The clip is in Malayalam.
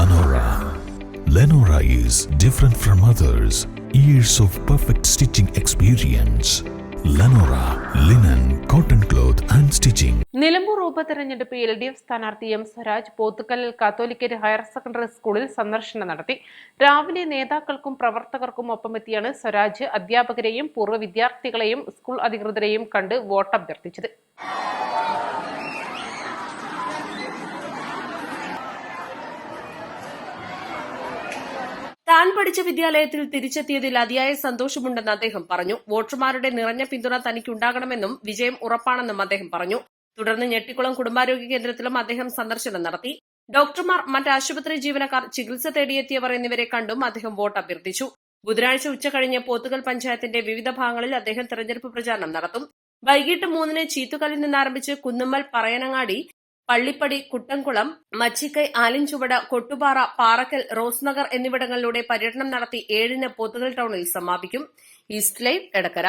Lenora. Lenora is different from others. Years of perfect stitching experience. Lenora, linen, cotton cloth and stitching. Nilambur ഉപതെരഞ്ഞെടുപ്പ് എൽ ഡി എഫ് സ്ഥാനാർത്ഥി എം സ്വരാജ് പോത്തുകല്ലിൽ കാത്തോലിക്കറ്റ് ഹയർ സെക്കൻഡറി സ്കൂളിൽ സന്ദർശനം നടത്തി രാവിലെ നേതാക്കൾക്കും പ്രവർത്തകർക്കും ഒപ്പമെത്തിയാണ് സ്വരാജ് അധ്യാപകരെയും പൂർവ വിദ്യാർത്ഥികളെയും സ്കൂൾ അധികൃതരെയും കണ്ട് വോട്ടഭ്യർത്ഥിച്ചത് താൻ പഠിച്ച വിദ്യാലയത്തിൽ തിരിച്ചെത്തിയതിൽ അതിയായ സന്തോഷമുണ്ടെന്ന് അദ്ദേഹം പറഞ്ഞു. വോട്ടർമാരുടെ നിറഞ്ഞ പിന്തുണ തനിക്കുണ്ടാകണമെന്നും വിജയം ഉറപ്പാണെന്നും അദ്ദേഹം പറഞ്ഞു. തുടർന്ന് ഞെട്ടിക്കുളം കുടുംബാരോഗ്യ കേന്ദ്രത്തിലും അദ്ദേഹം സന്ദർശനം നടത്തി. ഡോക്ടർമാർ മറ്റ് ആശുപത്രി ജീവനക്കാർ ചികിത്സ തേടിയെത്തിയവർ എന്നിവരെ കണ്ടും അദ്ദേഹം വോട്ട് അഭ്യർത്ഥിച്ചു. ബുധനാഴ്ച ഉച്ചകഴിഞ്ഞ് പോത്തുകൽ പഞ്ചായത്തിന്റെ വിവിധ ഭാഗങ്ങളിൽ അദ്ദേഹം തെരഞ്ഞെടുപ്പ് പ്രചാരണം നടത്തും. വൈകിട്ട് മൂന്നിന് ചീത്തുകല്ലിൽ നിന്നാരംഭിച്ച് കുന്നുമ്മൽ പറയനങ്ങാടി പള്ളിപ്പടി കുട്ടംകുളം മച്ചിക്കൈ ആലിൻചുവട് കൊട്ടുപാറ പാറക്കൽ റോസ്നഗർ എന്നിവിടങ്ങളിലൂടെ പര്യടനം നടത്തി ഏഴിന് പോത്തുകൽ ടൌണിൽ സമാപിക്കും. East line Edakkara.